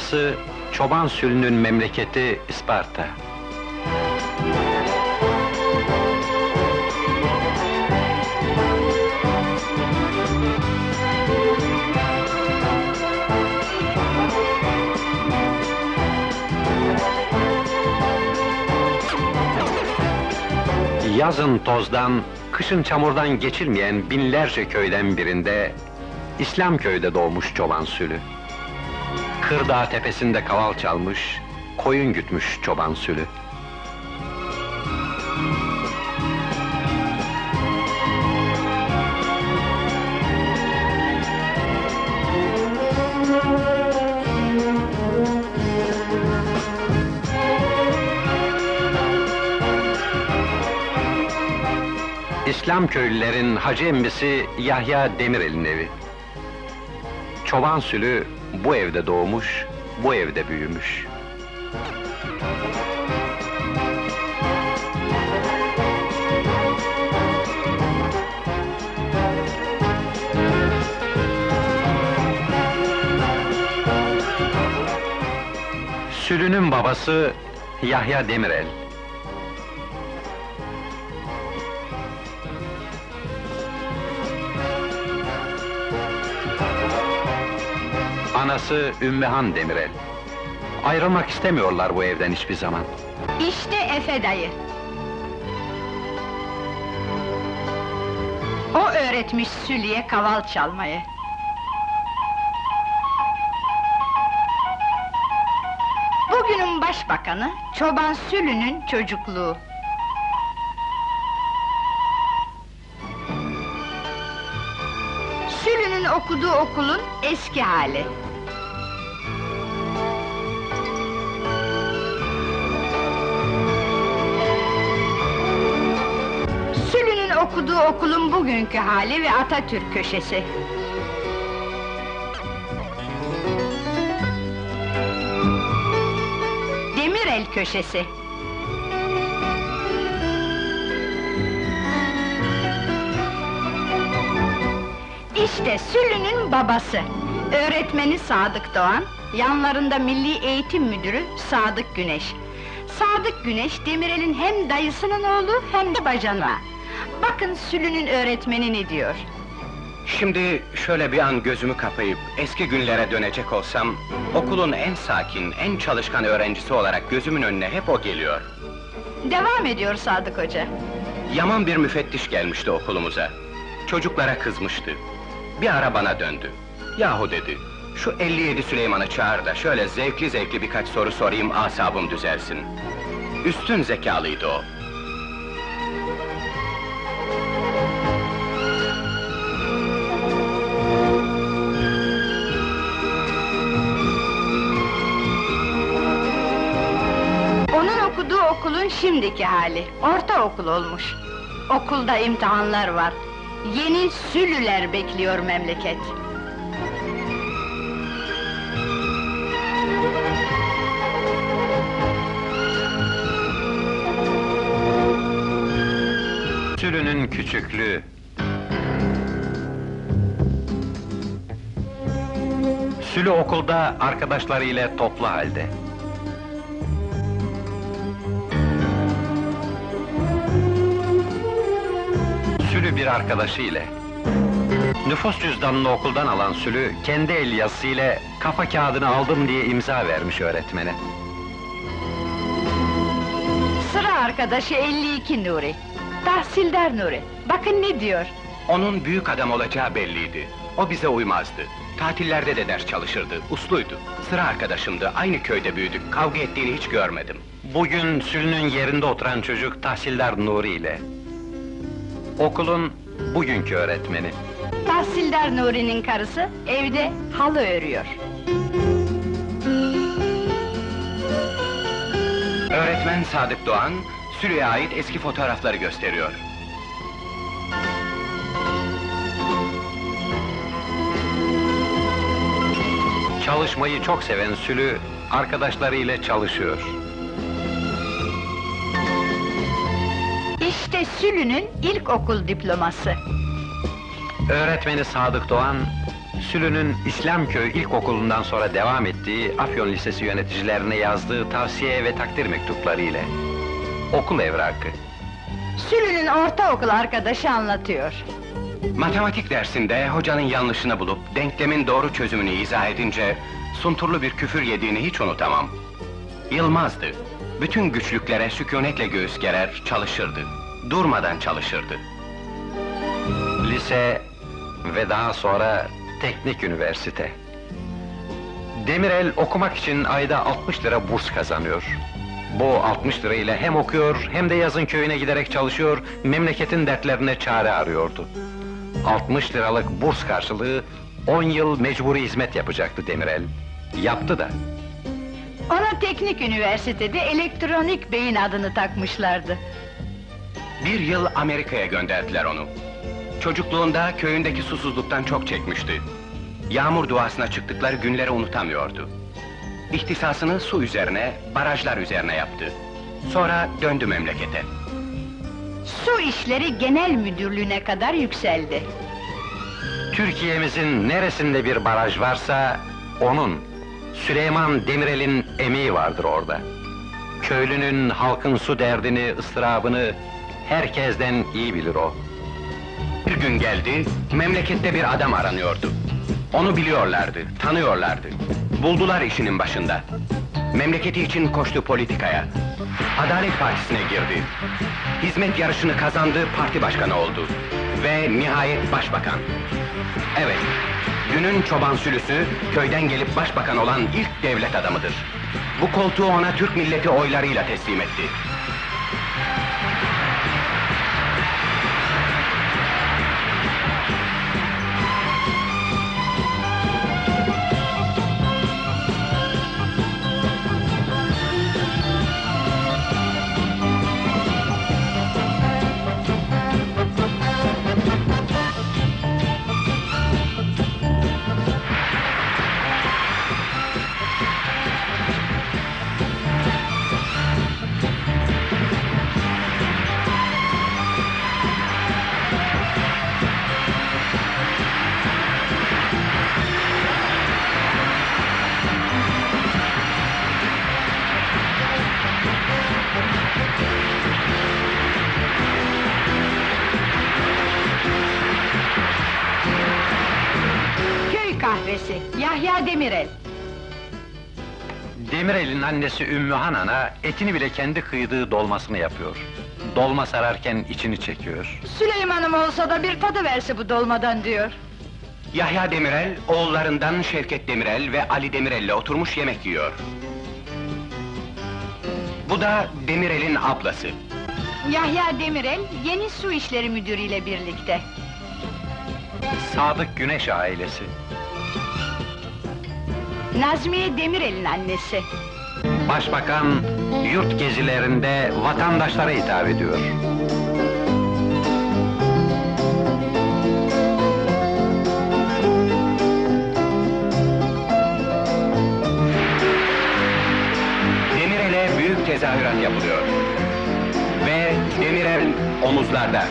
Burası çoban sülünün memleketi Isparta. Yazın tozdan, kışın çamurdan geçilmeyen binlerce köyden birinde İslam köyde doğmuş çoban sülü. Kırdağ tepesinde kaval çalmış, koyun gütmüş çoban sülü. İslam köylülerin hacı emmisi Yahya Demirel'in evi. Çoban sülü bu evde doğmuş, bu evde büyümüş. Sülünün babası Yahya Demirel. Anası Ümmühan Demirel. Ayrılmak istemiyorlar bu evden hiçbir zaman. İşte Efe dayı. O öğretmiş Sülü'ye kaval çalmayı. Bugünün başbakanı, Çoban Sülü'nün çocukluğu. Sülü'nün okuduğu okulun eski hali. Okuduğu okulun bugünkü hali ve Atatürk köşesi. Demirel köşesi. İşte Sülü'nün babası. Öğretmeni Sadık Doğan, yanlarında Milli Eğitim Müdürü Sadık Güneş. Sadık Güneş, Demirel'in hem dayısının oğlu hem de bacana. Bakın Sülü'nün öğretmeni ne diyor. Şimdi şöyle bir an gözümü kapayıp eski günlere dönecek olsam... ...okulun en sakin, en çalışkan öğrencisi olarak gözümün önüne hep o geliyor. Devam ediyor Sadık Hoca. Yaman bir müfettiş gelmişti okulumuza. Çocuklara kızmıştı. Bir ara bana döndü. Yahu dedi, şu 57 Süleyman'ı çağır da şöyle zevkli zevkli birkaç soru sorayım asabım düzelsin. Üstün zekalıydı o. okuduğu okulun şimdiki hali, ortaokul olmuş. Okulda imtihanlar var. Yeni Sülüler bekliyor memleket. Sülünün küçüklüğü. Sülü okulda arkadaşlarıyla toplu halde. Bir arkadaşı ile. Nüfus cüzdanını okuldan alan Sülü, kendi el yazısıyla kafa kağıdını aldım diye imza vermiş öğretmene. Sıra arkadaşı 52 Nuri. Tahsildar Nuri. Bakın ne diyor. Onun büyük adam olacağı belliydi. O bize uymazdı. Tatillerde de ders çalışırdı, usluydu. Sıra arkadaşımdı, aynı köyde büyüdük, kavga ettiğini hiç görmedim. Bugün Sülü'nün yerinde oturan çocuk Tahsildar Nuri ile. Okulun bugünkü öğretmeni. Tahsildar Nuri'nin karısı evde halı örüyor. Öğretmen Sadık Doğan, Sülü'ye ait eski fotoğrafları gösteriyor. Çalışmayı çok seven Sülü, arkadaşlarıyla çalışıyor. İşte Sülü'nün ilkokul diploması. Öğretmeni Sadık Doğan, Sülü'nün İslamköy İlkokulu'ndan sonra devam ettiği Afyon Lisesi yöneticilerine yazdığı tavsiye ve takdir mektupları ile. Okul evrakı. Sülü'nün ortaokul arkadaşı anlatıyor. Matematik dersinde hocanın yanlışını bulup denklemin doğru çözümünü izah edince sunturlu bir küfür yediğini hiç unutamam. Yılmazdı. Bütün güçlüklere sükunetle göğüs gerer, çalışırdı. Durmadan çalışırdı. Lise ve daha sonra teknik üniversite. Demirel okumak için ayda 60 lira burs kazanıyor. Bu 60 lirayla hem okuyor hem de yazın köyüne giderek çalışıyor, memleketin dertlerine çare arıyordu. 60 liralık burs karşılığı 10 yıl mecburi hizmet yapacaktı Demirel. Yaptı da. Ona teknik üniversitede elektronik beyin adını takmışlardı. Bir yıl Amerika'ya gönderdiler onu. Çocukluğunda köyündeki susuzluktan çok çekmişti. Yağmur duasına çıktıkları günleri unutamıyordu. İhtisasını su üzerine, barajlar üzerine yaptı. Sonra döndü memlekete. Su İşleri Genel Müdürlüğü'ne kadar yükseldi. Türkiye'mizin neresinde bir baraj varsa onun, Süleyman Demirel'in emeği vardır orada. Köylünün, halkın su derdini, ıstırabını herkesten iyi bilir o. Bir gün geldi, memlekette bir adam aranıyordu. Onu biliyorlardı, tanıyorlardı. Buldular işinin başında. Memleketi için koştu politikaya. Adalet Partisi'ne girdi. Hizmet yarışını kazandı, parti başkanı oldu. Ve nihayet başbakan. Evet, günün çoban sülüsü, köyden gelip başbakan olan ilk devlet adamıdır. Bu koltuğu ona Türk milleti oylarıyla teslim etti. Demirel. Demirel'in annesi Ümmü Hanan'a etini bile kendi kıydığı dolmasını yapıyor. Dolma sararken içini çekiyor. Süleyman'ım olsa da bir tadı verse bu dolmadan diyor. Yahya Demirel, oğullarından Şevket Demirel ve Ali Demirel'le oturmuş yemek yiyor. Bu da Demirel'in ablası. Yahya Demirel, yeni su işleri müdürü ile birlikte. Sadık Güneş ailesi. Nazmiye Demirel'in annesi. Başbakan yurt gezilerinde vatandaşlara hitap ediyor. Demirel'e büyük tezahürat yapılıyor. Ve Demirel omuzlarda.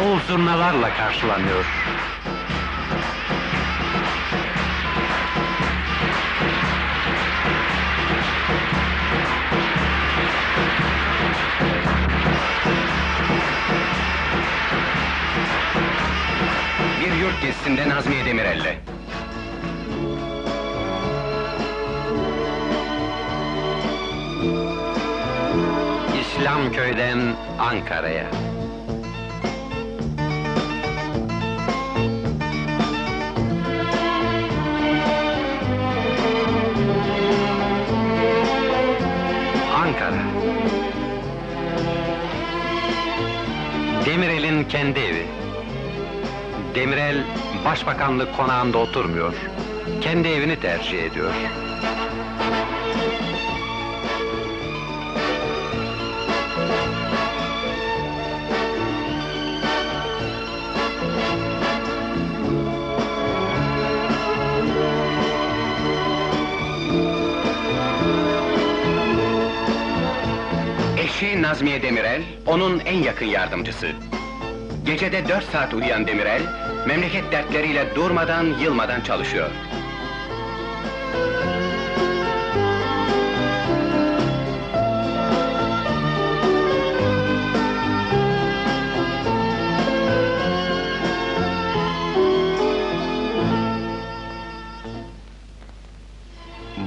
Davul zurnalarla karşılanıyor. Bir yurt gezisinde Nazmiye Demirel'le. İslamköy'den Ankara'ya. Kendi evi. Demirel, başbakanlık konağında oturmuyor. Kendi evini tercih ediyor. Eşi Nazmiye Demirel, onun en yakın yardımcısı. Gecede dört saat uyuyan Demirel, memleket dertleriyle durmadan, yılmadan çalışıyor.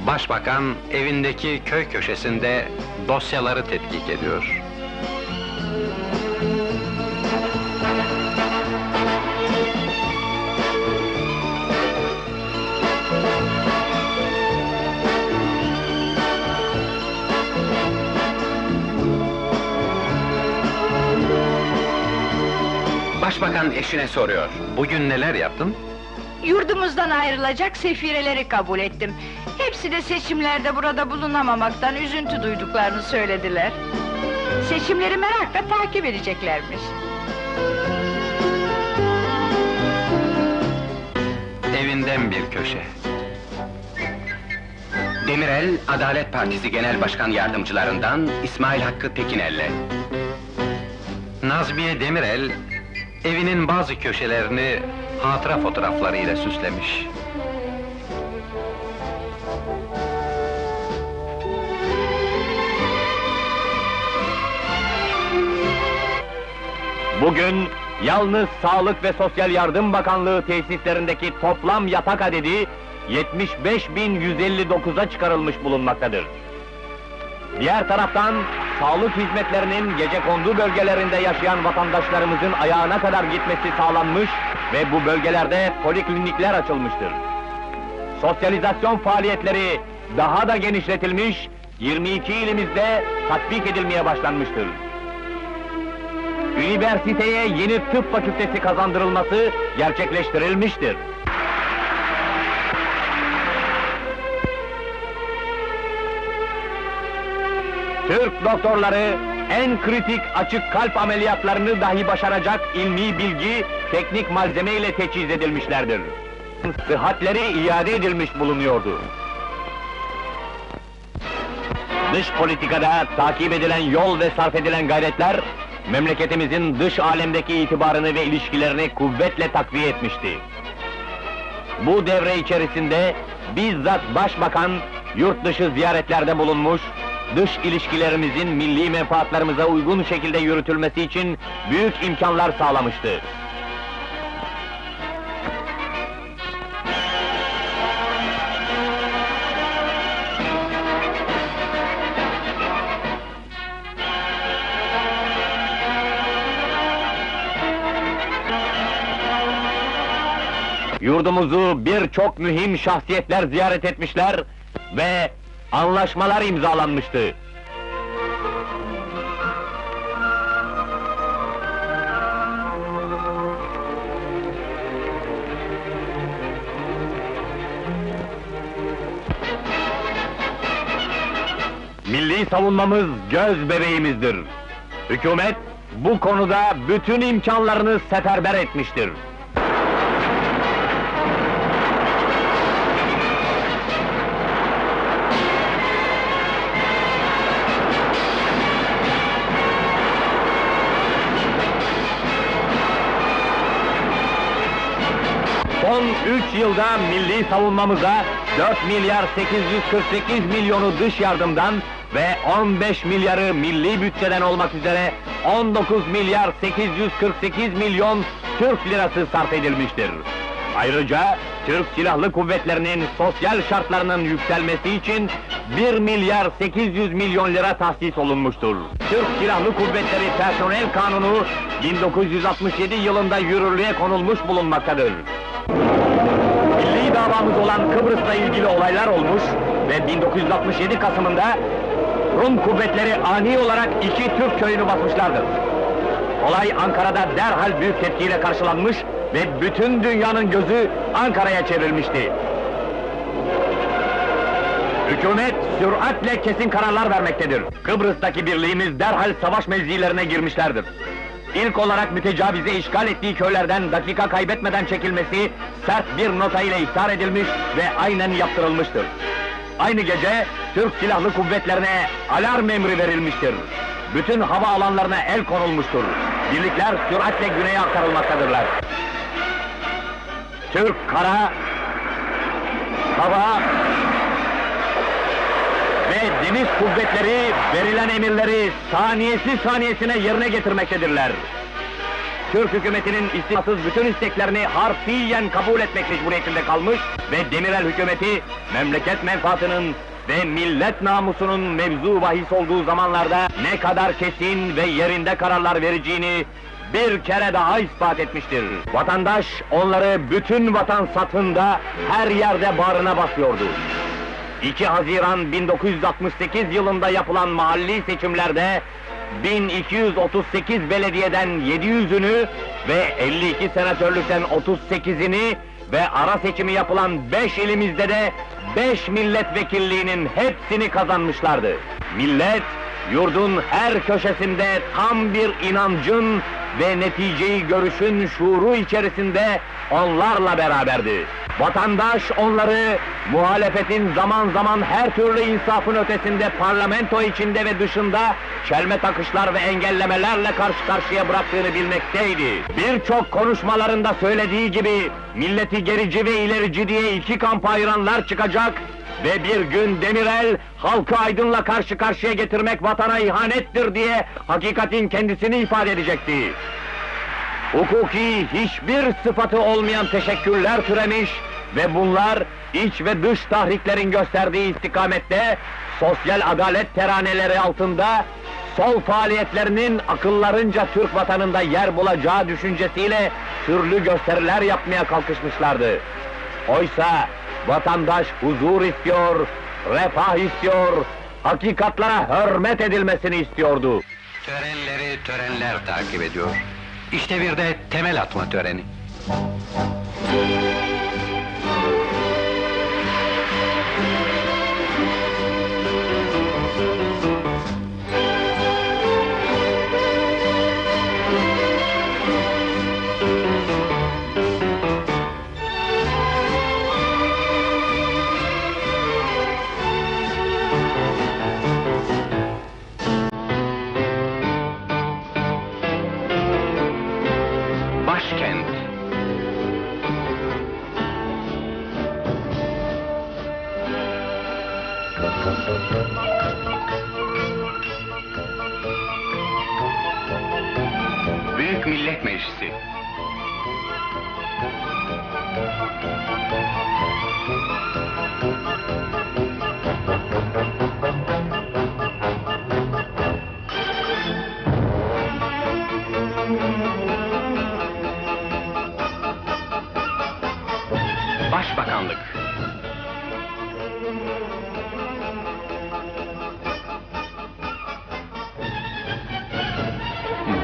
Başbakan evindeki köy köşesinde dosyaları tetkik ediyor. Başbakan eşine soruyor. Bugün neler yaptın? Yurdumuzdan ayrılacak sefireleri kabul ettim. Hepsi de seçimlerde burada bulunamamaktan üzüntü duyduklarını söylediler. Seçimleri merakla takip edeceklermiş. Evinden bir köşe. Demirel, Adalet Partisi Genel Başkan Yardımcılarından İsmail Hakkı Tekinel'le. Nazmiye Demirel, evinin bazı köşelerini hatıra fotoğraflarıyla süslemiş. Bugün yalnız Sağlık ve Sosyal Yardım Bakanlığı tesislerindeki toplam yatak adedi 75.159'a çıkarılmış bulunmaktadır. Diğer taraftan sağlık hizmetlerinin gecekondu bölgelerinde yaşayan vatandaşlarımızın ayağına kadar gitmesi sağlanmış ve bu bölgelerde poliklinikler açılmıştır. Sosyalizasyon faaliyetleri daha da genişletilmiş, 22 ilimizde tatbik edilmeye başlanmıştır. Üniversiteye yeni tıp fakültesi kazandırılması gerçekleştirilmiştir. Türk doktorları en kritik açık kalp ameliyatlarını dahi başaracak ilmi bilgi, teknik malzeme ile teçhiz edilmişlerdir. Sıhhatleri iade edilmiş bulunuyordu. Dış politikada takip edilen yol ve sarf edilen gayretler, memleketimizin dış alemdeki itibarını ve ilişkilerini kuvvetle takviye etmişti. Bu devre içerisinde bizzat başbakan yurt dışı ziyaretlerde bulunmuş, dış ilişkilerimizin milli menfaatlarımıza uygun şekilde yürütülmesi için büyük imkanlar sağlamıştı. Yurdumuzu birçok mühim şahsiyetler ziyaret etmişler ve anlaşmalar imzalanmıştı. Milli savunmamız göz bebeğimizdir. Hükümet bu konuda bütün imkanlarını seferber etmiştir. 3 yılda milli savunmamıza 4 milyar 848 milyonu dış yardımdan ve 15 milyarı milli bütçeden olmak üzere 19 milyar 848 milyon Türk lirası sarf edilmiştir. Ayrıca Türk Silahlı Kuvvetleri'nin sosyal şartlarının yükselmesi için 1 milyar 800 milyon lira tahsis olunmuştur. Türk Silahlı Kuvvetleri Personel Kanunu 1967 yılında yürürlüğe konulmuş bulunmaktadır. Davamız olan Kıbrıs'la ilgili olaylar olmuş ve 1967 Kasım'ında Rum kuvvetleri ani olarak iki Türk köyünü basmışlardır. Olay Ankara'da derhal büyük tepkiyle karşılanmış ve bütün dünyanın gözü Ankara'ya çevrilmişti. Hükümet süratle kesin kararlar vermektedir. Kıbrıs'taki birliğimiz derhal savaş mevzilerine girmişlerdir. İlk olarak mütecavize işgal ettiği köylerden dakika kaybetmeden çekilmesi sert bir nota ile ihtar edilmiş ve aynen yaptırılmıştır. Aynı gece Türk Silahlı Kuvvetlerine alarm emri verilmiştir. bütün hava alanlarına el konulmuştur. Birlikler süratle güneye aktarılmaktadırlar. Türk kara, hava ve deniz kuvvetleri verilen emirleri saniyesi saniyesine yerine getirmektedirler. Türk hükümetinin istisnasız bütün isteklerini harfiyen kabul etmek mecburiyetinde kalmış ve Demirel hükümeti memleket menfaatının ve millet namusunun mevzu bahis olduğu zamanlarda ne kadar kesin ve yerinde kararlar vereceğini bir kere daha ispat etmiştir. Vatandaş onları bütün vatan satında her yerde bağrına basıyordu. 2 Haziran 1968 yılında yapılan mahalli seçimlerde 1238 belediyeden 700'ünü ve 52 senatörlükten 38'ini ve ara seçimi yapılan 5 ilimizde de 5 milletvekilliğinin hepsini kazanmışlardı. Millet yurdun her köşesinde tam bir inancın ve neticeyi görüşün şuuru içerisinde onlarla beraberdi. Vatandaş onları muhalefetin zaman zaman her türlü insafın ötesinde parlamento içinde ve dışında çelme takışlar ve engellemelerle karşı karşıya bıraktığını bilmekteydi. Birçok konuşmalarında söylediği gibi milleti gerici ve ilerici diye iki kampa ayıranlar çıkacak ve bir gün Demirel halkı aydınla karşı karşıya getirmek vatana ihanettir diye hakikatin kendisini ifade edecekti. Hukuki hiçbir sıfatı olmayan teşekkürler türemiş ve bunlar iç ve dış tahriklerin gösterdiği istikamette sosyal adalet teraneleri altında sol faaliyetlerinin akıllarınca Türk vatanında yer bulacağı düşüncesiyle türlü gösteriler yapmaya kalkışmışlardı. Oysa vatandaş huzur istiyor, refah istiyor, hakikatlara hürmet edilmesini istiyordu. Törenleri törenler takip ediyor. İşte bir de temel atma töreni. Başbakanlık.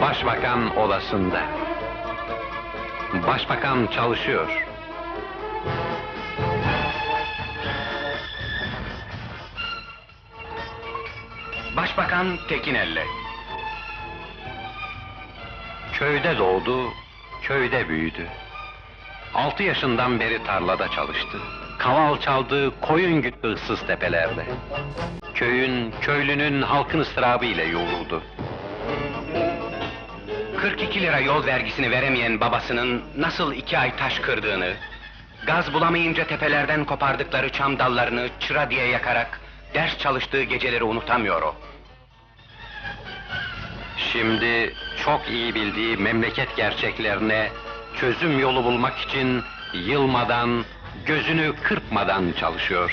Başbakan odasında. Başbakan çalışıyor. Başbakan Tekinelli. Köyde doğdu, köyde büyüdü. Altı yaşından beri tarlada çalıştı. Kaval çaldı, koyun güttü ıssız tepelerde. Köyün, köylünün, halkın ıstırabı ile yoğruldu. 42 lira yol vergisini veremeyen babasının nasıl iki ay taş kırdığını, gaz bulamayınca tepelerden kopardıkları çam dallarını çıra diye yakarak ders çalıştığı geceleri unutamıyor o. Şimdi çok iyi bildiği memleket gerçeklerine çözüm yolu bulmak için yılmadan, gözünü kırpmadan çalışıyor.